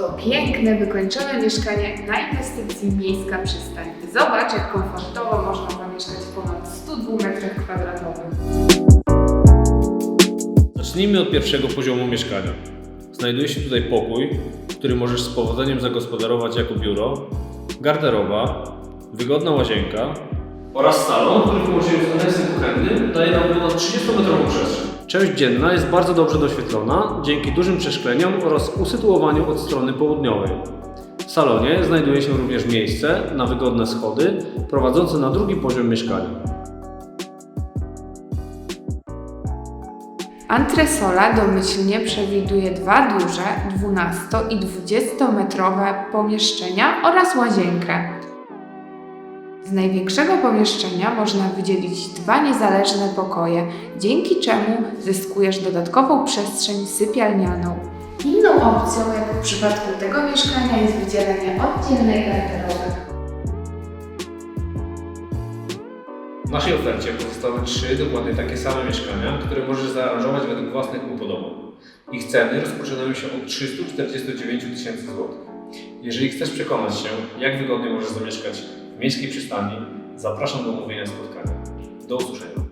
Oto piękne, wykończone mieszkanie na inwestycji Miejska Przystań. Zobacz, jak komfortowo można zamieszkać w ponad 102 metrach kwadratowych. Zacznijmy od pierwszego poziomu mieszkania. Znajduje się tutaj pokój, który możesz z powodzeniem zagospodarować jako biuro, garderoba, wygodna łazienka oraz salon, który połączeniu z aneksem kuchennym daje nam ponad 30-metrową przestrzeń. Część dzienna jest bardzo dobrze doświetlona dzięki dużym przeszkleniom oraz usytuowaniu od strony południowej. W salonie znajduje się również miejsce na wygodne schody prowadzące na drugi poziom mieszkania. Antresola domyślnie przewiduje dwa duże 12 i 20 metrowe pomieszczenia oraz łazienkę. Z największego pomieszczenia można wydzielić dwa niezależne pokoje, dzięki czemu zyskujesz dodatkową przestrzeń sypialnianą. Inną opcją, jak w przypadku tego mieszkania, jest wydzielenie oddzielnej garderoby. W naszej ofercie pozostały trzy dokładnie takie same mieszkania, które możesz zaaranżować według własnych upodobań. Ich ceny rozpoczynają się od 349 tysięcy złotych. Jeżeli chcesz przekonać się, jak wygodnie możesz zamieszkać miejskiej przystani, zapraszam do omówienia spotkania. Do usłyszenia.